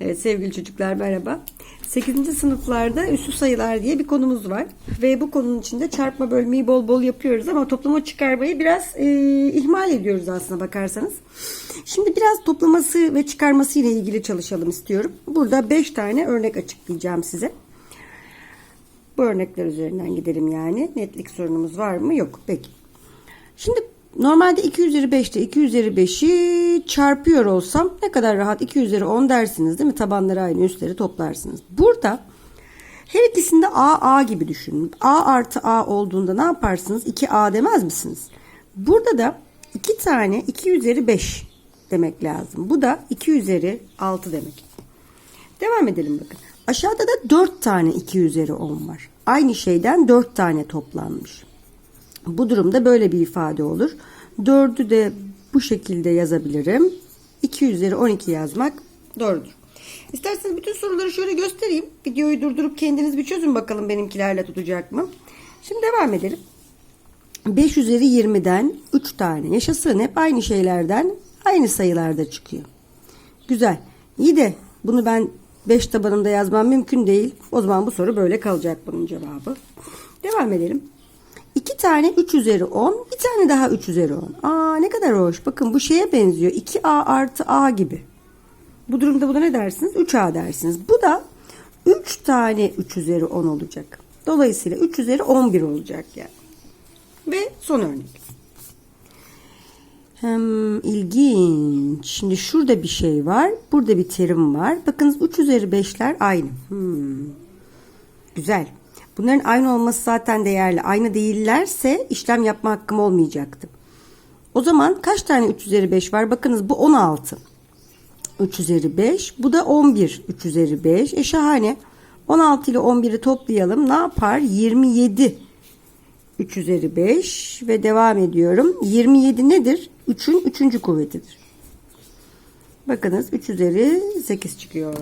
Evet sevgili çocuklar merhaba. 8. sınıflarda üslü sayılar diye bir konumuz var. Ve bu konunun içinde çarpma bölmeyi bol bol yapıyoruz ama toplama çıkarmayı biraz e, ihmal ediyoruz aslına bakarsanız. Şimdi biraz toplaması ve çıkarması ile ilgili çalışalım istiyorum. Burada 5 tane örnek açıklayacağım size. Bu örnekler üzerinden gidelim yani. Netlik sorunumuz var mı? Yok. Peki. Şimdi normalde 2 üzeri 5'te 2 üzeri 5'i çarpıyor olsam ne kadar rahat 2 üzeri 10 dersiniz değil mi? Tabanları aynı üstleri toplarsınız. Burada her ikisinde A A gibi düşünün. A artı A olduğunda ne yaparsınız? 2A demez misiniz? Burada da 2 tane 2 üzeri 5 demek lazım. Bu da 2 üzeri 6 demek. Devam edelim bakın. Aşağıda da 4 tane 2 üzeri 10 var. Aynı şeyden 4 tane toplanmış. Bu durumda böyle bir ifade olur. 4'ü de bu şekilde yazabilirim. 2 üzeri 12 yazmak doğrudur. İsterseniz bütün soruları şöyle göstereyim. Videoyu durdurup kendiniz bir çözün bakalım benimkilerle tutacak mı? Şimdi devam edelim. 5 üzeri 20'den 3 tane yaşasın. Hep aynı şeylerden aynı sayılarda çıkıyor. Güzel. İyi de bunu ben 5 tabanında yazmam mümkün değil. O zaman bu soru böyle kalacak bunun cevabı. Devam edelim. 2 tane 3 üzeri 10, bir tane daha 3 üzeri 10. Aa ne kadar hoş. Bakın bu şeye benziyor. 2A artı A gibi. Bu durumda buna ne dersiniz? 3A dersiniz. Bu da 3 tane 3 üzeri 10 olacak. Dolayısıyla 3 üzeri 11 olacak yani. Ve son örnek. Hem ilginç. Şimdi şurada bir şey var. Burada bir terim var. Bakınız 3 üzeri 5'ler aynı. Hmm. Güzel. Bunların aynı olması zaten değerli. Aynı değillerse işlem yapma hakkım olmayacaktı. O zaman kaç tane 3 üzeri 5 var? Bakınız bu 16. 3 üzeri 5. Bu da 11. 3 üzeri 5. E şahane. 16 ile 11'i toplayalım. Ne yapar? 27. 3 üzeri 5 ve devam ediyorum. 27 nedir? 3'ün 3. kuvvetidir. Bakınız 3 üzeri 8 çıkıyor.